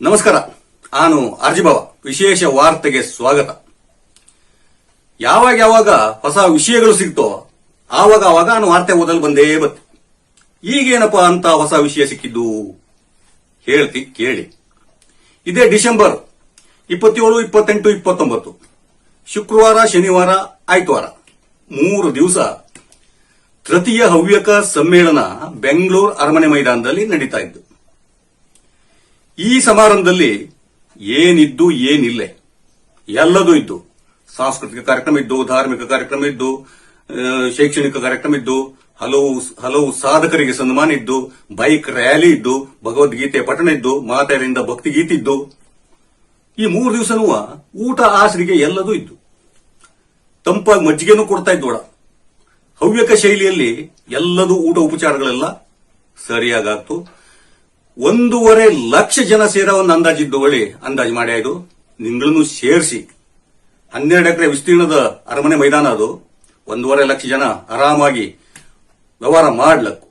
ನಮಸ್ಕಾರ. ನಾನು ಅರ್ಜಿಭವ ವಿಶೇಷ ವಾರ್ತೆಗೆ ಸ್ವಾಗತ. ಯಾವಾಗ ಯಾವಾಗ ಹೊಸ ವಿಷಯಗಳು ಸಿಗ್ತೋ, ಆವಾಗ ಆವಾಗ ನಾನು ವಾರ್ತೆ ಓದಲು ಬಂದೇ ಬತ್ತೆ ಈಗೇನಪ್ಪ ಅಂತ ಹೊಸ ವಿಷಯ ಸಿಕ್ಕಿದ್ದು? ಹೇಳ್ತಿ, ಕೇಳಿ. ಇದೇ ಡಿಸೆಂಬರ್ ಇಪ್ಪತ್ತೇಳು, ಇಪ್ಪತ್ತೆಂಟು, ಇಪ್ಪತ್ತೊಂಬತ್ತು. ಶುಕ್ರವಾರ, ಶನಿವಾರ, ಆಯ್ತವಾರ. ಮೂರು ದಿವಸ ತೃತೀಯ ಹವ್ಯಕ ಸಮ್ಮೇಳನ ಬೆಂಗಳೂರು ಅರಮನೆ ಮೈದಾನದಲ್ಲಿ ನಡೀತಾ ಇದ್ದು. ಈ ಸಮಾರಂಭದಲ್ಲಿ ಏನಿದ್ದು ಏನಿಲ್ಲ. ಎಲ್ಲದೂ ಇದ್ದು. ಸಾಂಸ್ಕೃತಿಕ ಕಾರ್ಯಕ್ರಮ ಇದ್ದು, ಧಾರ್ಮಿಕ ಕಾರ್ಯಕ್ರಮ ಇದ್ದು ಶೈಕ್ಷಣಿಕ ಕಾರ್ಯಕ್ರಮ ಇದ್ದು, ಹಲವು ಹಲವು ಸಾಧಕರಿಗೆ ಸನ್ಮಾನ ಇದ್ದು, ಬೈಕ್ ರ್ಯಾಲಿ ಇದ್ದು, ಭಗವದ್ಗೀತೆ ಪಠಣ ಇದ್ದು ಭಕ್ತಿ ಗೀತೆ ಇದ್ದು, ಈ ಮೂರು ದಿವಸನೂ ಊಟ ಆಸರಿಗೆ ಎಲ್ಲದೂ ಇದ್ದು. ತಂಪಾಗಿ ಮಜ್ಜಿಗೆನೂ ಕೊಡ್ತಾ ಇದ್ದೋಡ ಹವ್ಯಕ ಶೈಲಿಯಲ್ಲಿ ಎಲ್ಲದೂ ಊಟ ಉಪಚಾರಗಳೆಲ್ಲ ಸರಿಯಾಗಾಗ್ತು. ಒಂದೂವರೆ ಲಕ್ಷ ಜನ ಸೇರೋ ಒಂದು ಅಂದಾಜಿದ್ದು ಒಳ್ಳೆ ಅಂದಾಜು ಮಾಡಿ ಆಯ್ತು ನಿಂಗಳನ್ನು ಸೇರಿಸಿ. ಹನ್ನೆರಡು ಎಕರೆ ವಿಸ್ತೀರ್ಣದ ಅರಮನೆ ಮೈದಾನ ಅದು. ಒಂದೂವರೆ ಲಕ್ಷ ಜನ ಆರಾಮಾಗಿ ವ್ಯವಹಾರ ಮಾಡ್ಲಕ್ಕು.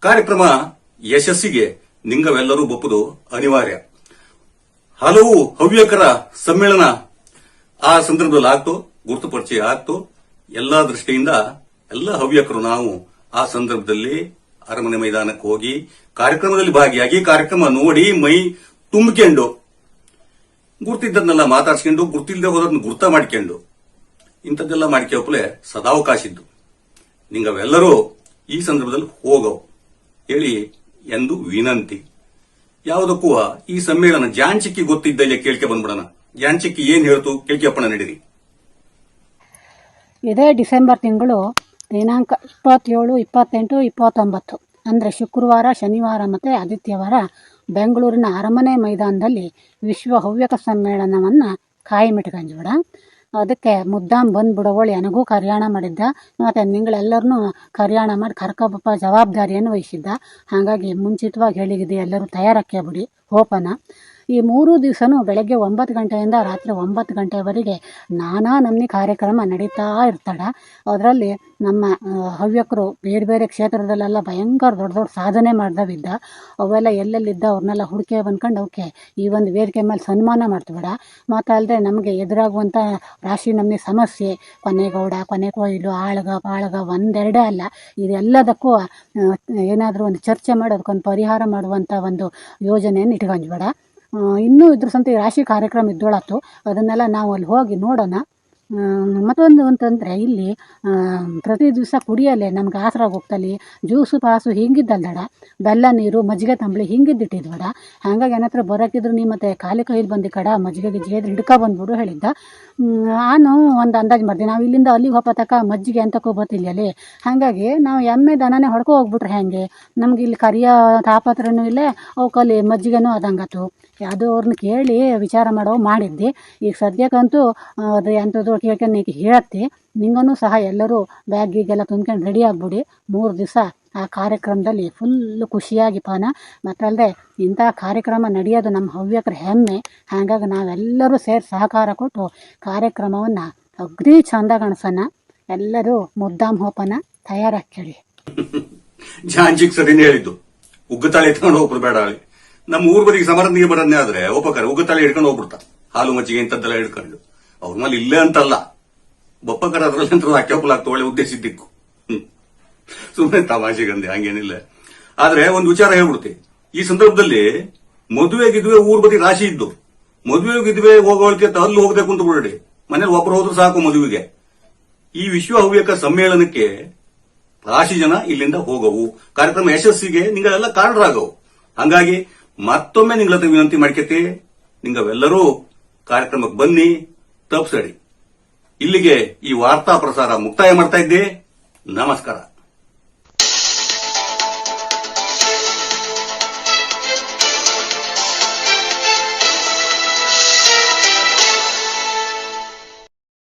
ಕಾರ್ಯಕ್ರಮ ಯಶಸ್ಸಿಗೆ ನಿಂಗವೆಲ್ಲರೂ ಬಪ್ಪುದು ಅನಿವಾರ್ಯ. ಹಲವು ಹವ್ಯಕರ ಸಮ್ಮೇಳನ ಆ ಸಂದರ್ಭದಲ್ಲಿ ಆಗ್ತು, ಗುರುತು ಪರಿಚಯ ಆಗ್ತು. ಎಲ್ಲಾ ದೃಷ್ಟಿಯಿಂದ ಎಲ್ಲ ಹವ್ಯಕರು ನಾವು ಆ ಸಂದರ್ಭದಲ್ಲಿ ಅರಮನೆ ಮೈದಾನಕ್ಕೆ ಹೋಗಿ ಕಾರ್ಯಕ್ರಮದಲ್ಲಿ ಭಾಗಿಯಾಗಿ ಕಾರ್ಯಕ್ರಮ ನೋಡಿ ಮೈ ತುಂಬಿಕೊಂಡು ಗುರ್ತಿದ್ದನ್ನೆಲ್ಲ ಮಾತಾಡ್ಸ್ಕೊಂಡು ಗುರ್ತಿಲ್ಲದೆ ಹೋದನ್ನ ಗುರ್ತ ಮಾಡ್ಕೊಂಡು, ಇಂಥದ್ದೆಲ್ಲ ಮಾಡ್ಕೋಪ್ಲೆ ಸದಾವಕಾಶ ಇದ್ದು. ನಿಂಗವೆಲ್ಲರೂ ಈ ಸಂದರ್ಭದಲ್ಲಿ ಹೋಗವು ಹೇಳಿ ಎಂದು ವಿನಂತಿ. ಯಾವುದಕ್ಕೂ ಈ ಸಮ್ಮೇಳನ ಜಾಂಚಿಕ್ಕಿ ಗೊತ್ತಿದ್ದ ಕೇಳ್ಕೆ ಬಂದ್ಬಿಡೋಣ. ಜಾಂಚಿಕ್ಕಿ ಏನ್ ಹೇಳ್ತು ಕೇಳ್ಕೆಪ್ಪಣ ನಡೀರಿ. ಇದೇ ಡಿಸೆಂಬರ್ ತಿಂಗಳು ದಿನಾಂಕ ಇಪ್ಪತ್ತೇಳು, ಇಪ್ಪತ್ತೆಂಟು, ಇಪ್ಪತ್ತೊಂಬತ್ತು. ಅಂದರೆ ಶುಕ್ರವಾರ, ಶನಿವಾರ ಮತ್ತು ಆದಿತ್ಯವಾರ ಬೆಂಗಳೂರಿನ ಅರಮನೆ ಮೈದಾನದಲ್ಲಿ ವಿಶ್ವ ಹವ್ಯಕ ಸಮ್ಮೇಳನವನ್ನು ಕಾಯಿಮಿಟ್ಕಂಜ್ಬಿಡ ಅದಕ್ಕೆ ಮುದ್ದಾಂ ಬಂದ್ಬಿಡೋಳಿ ನನಗೂ ಕರ್ಯಾಣ ಮಾಡಿದ್ದ. ಮತ್ತು ನಿಂಗಳೆಲ್ಲರನ್ನೂ ಕರ್ಯಾಣ ಮಾಡಿ ಕರ್ಕೊಬಪ್ಪ ಜವಾಬ್ದಾರಿಯನ್ನು ವಹಿಸಿದ್ದ. ಹಾಗಾಗಿ ಮುಂಚಿತವಾಗಿ ಹೇಳಿಗಿದೆ ಎಲ್ಲರೂ ತಯಾರಕ್ಕೆ ಬಿಡಿ ಹೋಪನ. ಈ ಮೂರು ದಿವಸನೂ ಬೆಳಗ್ಗೆ ಒಂಬತ್ತು ಗಂಟೆಯಿಂದ ರಾತ್ರಿ ಒಂಬತ್ತು ಗಂಟೆವರೆಗೆ ನಾನಾ ನಮೂನಿ ಕಾರ್ಯಕ್ರಮ ನಡೀತಾ ಇರ್ತಾಳೆ ಅದರಲ್ಲಿ ನಮ್ಮ ಹವ್ಯಕರು ಬೇರೆ ಬೇರೆ ಕ್ಷೇತ್ರದಲ್ಲೆಲ್ಲ ಭಯಂಕರ ದೊಡ್ಡ ದೊಡ್ಡ ಸಾಧನೆ ಮಾಡ್ದವಿದ್ದ. ಅವೆಲ್ಲ ಎಲ್ಲೆಲ್ಲಿದ್ದ ಅವ್ರನ್ನೆಲ್ಲ ಹುಡುಕೆ ಬಂದ್ಕೊಂಡು ಅವಕ್ಕೆ ಈ ಒಂದು ವೇದಿಕೆ ಮೇಲೆ ಸನ್ಮಾನ ಮಾಡ್ತೀವಿಡ ಮತ್ತು ಅಲ್ಲದೆ ನಮಗೆ ಎದುರಾಗುವಂಥ ರಾಶಿ ನಮ್ಮ ಸಮಸ್ಯೆ, ಕೊನೆಗೌಡ, ಕೊನೆ ಕೊಯ್ಲು, ಆಳ್ಗ, ಪಾಳ್ಗ ಒಂದೆರಡೇ ಅಲ್ಲ. ಇದೆಲ್ಲದಕ್ಕೂ ಏನಾದರೂ ಒಂದು ಚರ್ಚೆ ಮಾಡಿ ಅದಕ್ಕೊಂದು ಪರಿಹಾರ ಮಾಡುವಂಥ ಒಂದು ಯೋಜನೆಯನ್ನು ಇಟ್ಕೊಂಡ್ಬೇಡ ಇನ್ನೂ ಇದ್ರ ಸಂತೆ ರಾಶಿ ಕಾರ್ಯಕ್ರಮ ಇದ್ದೋಳತ್ತು. ಅದನ್ನೆಲ್ಲ ನಾವು ಅಲ್ಲಿ ಹೋಗಿ ನೋಡೋಣ. ಮತ್ತೊಂದು ಅಂತಂದರೆ ಇಲ್ಲಿ ಪ್ರತಿ ದಿವಸ ಕುಡಿಯಲ್ಲೇ ನಮ್ಗೆ ಆಸರ ಹೋಗ್ತಲ್ಲಿ, ಜ್ಯೂಸು ಪಾಸು ಹಿಂಗಿದ್ದಲ್ದಡ ಬೆಲ್ಲ ನೀರು, ಮಜ್ಜಿಗೆ ತಂಬಳಿ ಹಿಂಗಿದ್ದಿಟ್ಟಿದ್ವಡ. ಹಾಗಾಗಿ ಏನತ್ರ ಬರೋಕಿದ್ರು ನೀ ಮತ್ತೆ ಖಾಲಿ ಕೈಲಿ ಬಂದು ಕಡ, ಮಜ್ಜಿಗೆ ಗಿಜ್ಜಿಗೆ ಹಿಡ್ಕೊ ಬಂದ್ಬಿಡು ಹೇಳಿದ್ದ. ನಾನು ಒಂದು ಅಂದಾಜು ಮಾಡಿದೆ, ನಾವು ಇಲ್ಲಿಂದ ಅಲ್ಲಿಗೆ ಹೋಗತಕ್ಕ ಮಜ್ಜಿಗೆ ಅಂತ ಕೋಬತ್ತಿಲ್ಲಲ್ಲಿ ಹಾಗಾಗಿ ನಾವು ಎಮ್ಮೆ ದನನೇ ಹೊಡ್ಕೊ ಹೋಗ್ಬಿಟ್ರೆ ಹೆಂಗೆ ನಮ್ಗೆ ಇಲ್ಲಿ ಕರಿಯ ತಾಪತ್ರನೂ ಇಲ್ಲ ಅವಕ್ಕಲ್ಲಿ ಮಜ್ಜಿಗೆನೂ ಅದಂಗತ್ತು ಅದು ಅವ್ರನ್ನ ಕೇಳಿ ವಿಚಾರ ಮಾಡೋ ಮಾಡಿದ್ದೆ. ಈಗ ಸದ್ಯಕ್ಕಂತೂ, ಅದು ಎಂಥದ್ದು ಕೇಳ್ಕೊಂಡು ಈಗ ಹೇಳತ್ತಿ? ನಿಂಗೂ ಸಹ ಎಲ್ಲರೂ ಬ್ಯಾಗ್ ಗೀಗೆಲ್ಲ ತುಂಬ್ಕೊಂಡು ರೆಡಿ ಆಗ್ಬಿಡಿ. ಮೂರು ದಿವಸ ಆ ಕಾರ್ಯಕ್ರಮದಲ್ಲಿ ಫುಲ್ ಖುಷಿಯಾಗಿ ಪಾನ. ಮತ್ತಲ್ಲದೆ ಇಂಥ ಕಾರ್ಯಕ್ರಮ ನಡೆಯೋದು ನಮ್ಮ ಹವ್ಯಕರ ಹೆಮ್ಮೆ. ಹಾಗಾಗಿ ನಾವೆಲ್ಲರೂ ಸೇರಿ ಸಹಕಾರ ಕೊಟ್ಟು ಕಾರ್ಯಕ್ರಮವನ್ನು ಅಗ್ರಿ ಚಂದ ಕಾಣಿಸೋಣ ಎಲ್ಲರೂ ಮುದ್ದಾಮ್ ಹೋಪನ ತಯಾರಾಕ್ಕೇಳಿ ಜಾಂಜಿಕ್ ಸರಿನೇ ಹೇಳಿದ್ದು. ಉಗ್ಗತಾಳಿ ಇಟ್ಕೊಂಡು ಹೋಗ್ಬಿಡ್ ಬೇಡ ನಮ್ಮ ಊರ್ ಬದಿಗೆ ಸಮರ ನೀರು ಬರೋದನ್ನೇ ಆದ್ರೆ ಒಪ್ಪಕಾರ ಉಗ್ಗತಾಳಿ ಹಿಡ್ಕೊಂಡು ಹೋಗ್ಬಿಡ್ತಾ. ಹಾಲು ಮಜ್ಜಿಗೆ ಇಂಥದ್ದೆಲ್ಲ ಹಿಡ್ಕೊಂಡು. ಅವ್ರ ಮೇಲೆ ಇಲ್ಲೇ ಅಂತಲ್ಲ. ಬಪ್ಪಕರ ಅದ್ರಲ್ಲಿ ಅಂತ ಅಕ್ಯಪ್ಪಲಾಗ್ತು ಒಳ್ಳೆ ಉದ್ದೇಶ ಇದ್ದಿಕ್ಕು ಸುಮ್ಮನೆ ತಮಾಷೆಗಂದೆ ಹಂಗೇನಿಲ್ಲ. ಆದ್ರೆ ಒಂದು ವಿಚಾರ ಹೇಳ್ಬಿಡ್ತಿ. ಈ ಸಂದರ್ಭದಲ್ಲಿ ಮದುವೆಗಿದ್ವೆ ಊರ್ ಬದಿ ರಾಶಿ ಇದ್ದು. ಮದುವೆ ಗಿದುವೆ ಹೋಗೋಳಿಕೆ ಅಲ್ಲಿ ಹೋಗ್ಬೇಕು ಅಂತ ಬಿಡ್ರಿ ಮನೇಲಿ ಒಬ್ರು ಹೋದ್ರು ಸಾಕು ಮದುವೆಗೆ. ಈ ವಿಶ್ವ ಹವ್ಯಕ ಸಮ್ಮೇಳನಕ್ಕೆ ರಾಶಿ ಜನ ಇಲ್ಲಿಂದ ಹೋಗವು. ಕಾರ್ಯಕ್ರಮ ಯಶಸ್ಸಿಗೆ ನಿಂಗಳೆಲ್ಲ ಕಾರಣರಾಗವು. ಹಂಗಾಗಿ ಮತ್ತೊಮ್ಮೆ ನಿಂಗಳ ವಿನಂತಿ ಮಾಡ್ಕೇತಿ. ನಿಂಗವೆಲ್ಲರೂ ಕಾರ್ಯಕ್ರಮಕ್ಕೆ ಬನ್ನಿ. ತಪ್ಸಡಿ ಇಲ್ಲಿಗೆ ಈ ವಾರ್ತಾ ಪ್ರಸಾರ ಮುಕ್ತಾಯ ಮಾಡ್ತಾ ಇದ್ದೆ ನಮಸ್ಕಾರ.